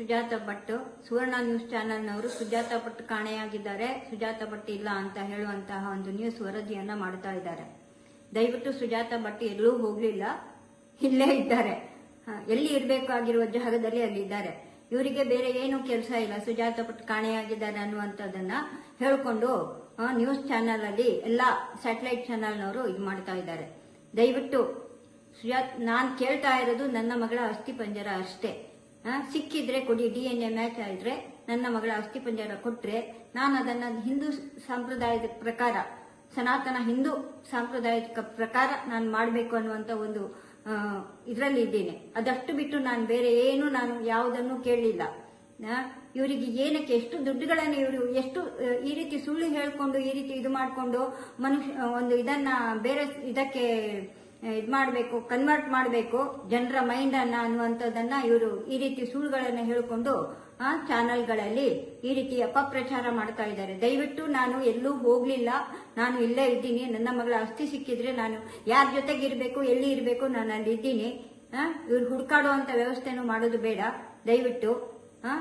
Sujata Bhat, Suvarna news ಚಾನೆಲ್ನವರು ಸುಜಾತ ಭಟ್ ಕಾಣೆಯಾಗಿದ್ದಾರೆ. ಸುಜಾತ ಭಟ್ ಇಲ್ಲ ಅಂತ ಹೇಳುವಂತಹ ಒಂದು ನ್ಯೂಸ್ ವರದಿಯನ್ನ ಮಾಡ್ತಾ ಇದ್ದಾರೆ. ದಯವಿಟ್ಟು ಸುಜಾತ ಭಟ್ ಎಲ್ಲೂ ಹೋಗ್ಲಿಲ್ಲ. ಇಲ್ಲೇ ಇದ್ದಾರೆ. ಎಲ್ಲಿ ಇರಬೇಕಾಗಿರುವ ಜಾಗದಲ್ಲಿ ಅಲ್ಲಿದ್ದಾರೆ ಇವರಿಗೆ ಬೇರೆ ಏನು ಕೆಲಸ ಇಲ್ಲ. ಸುಜಾತ ಭಟ್ ಕಾಣೆಯಾಗಿದ್ದಾರೆ ಅನ್ನುವಂಥದ್ದನ್ನ ಹೇಳ್ಕೊಂಡು ನ್ಯೂಸ್ ಚಾನೆಲ್ ಅಲ್ಲಿ ಎಲ್ಲ ಸ್ಯಾಟಲೈಟ್ ಚಾನೆಲ್ನವರು ಇದು ಮಾಡ್ತಾ ಇದ್ದಾರೆ. ದಯವಿಟ್ಟು ಸುಜಾತ್, ನಾನು ಕೇಳ್ತಾ ಇರೋದು ನನ್ನ ಮಗಳ ಅಸ್ಥಿ ಪಂಜರ ಅಷ್ಟೇ. ಸಿಕ್ಕಿದ್ರೆ ಕೊಡಿ ಡಿ ಎನ್ ಎ ಮ್ಯಾಚ್ ಆದ್ರೆ ನನ್ನ ಮಗಳ ಅಸ್ಥಿ ಪಂಜರ ಕೊಟ್ರೆ, ನಾನು ಅದನ್ನ ಹಿಂದೂ ಸಂಪ್ರದಾಯದ ಪ್ರಕಾರ, ಸನಾತನ ಹಿಂದೂ ಸಾಂಪ್ರದಾಯಿಕ ಪ್ರಕಾರ ನಾನು ಮಾಡಬೇಕು ಅನ್ನುವಂತ ಒಂದು ಇದರಲ್ಲಿ ಇದ್ದೇನೆ. ಅದಷ್ಟು ಬಿಟ್ಟು ನಾನು ಬೇರೆ ಏನು ನಾನು ಯಾವುದನ್ನು ಕೇಳಲಿಲ್ಲ ಇವರಿಗೆ ಏನಕ್ಕೆ ಎಷ್ಟು ದುಡ್ಡುಗಳನ್ನು ಇವರು ಎಷ್ಟು ಈ ರೀತಿ ಸುಳ್ಳು ಹೇಳ್ಕೊಂಡು, ಈ ರೀತಿ ಇದು ಮಾಡಿಕೊಂಡು, ಮನುಷ್ಯ, ಒಂದು ಇದನ್ನ ಬೇರೆ ಇದಕ್ಕೆ ಇದು ಮಾಡಬೇಕು ಕನ್ವರ್ಟ್ ಮಾಡಬೇಕು, ಜನರ ಮೈಂಡ್ ಅನ್ನ ಅನ್ನುವಂಥದ್ದನ್ನ ಇವರು ಈ ರೀತಿ ಸುಳ್ಳುಗಳನ್ನು ಹೇಳಿಕೊಂಡು, ಆ ಚಾನೆಲ್ಗಳಲ್ಲಿ ಈ ರೀತಿ ಅಪಪ್ರಚಾರ ಮಾಡ್ತಾ ಇದ್ದಾರೆ. ದಯವಿಟ್ಟು ನಾನು ಎಲ್ಲೂ ಹೋಗ್ಲಿಲ್ಲ. ನಾನು ಇಲ್ಲೇ ಇದ್ದೀನಿ. ನನ್ನ ಮಗಳ ಅಸ್ಥಿ ಸಿಕ್ಕಿದ್ರೆ ನಾನು ಯಾರ ಜೊತೆಗೆ ಇರಬೇಕು, ಎಲ್ಲಿ ಇರಬೇಕು, ನಾನು ಅಲ್ಲಿ ಇದ್ದೀನಿ ಇವ್ರು ಹುಡ್ಕಾಡುವಂತ ವ್ಯವಸ್ಥೆನೂ ಮಾಡೋದು ಬೇಡ. ದಯವಿಟ್ಟು, ಆ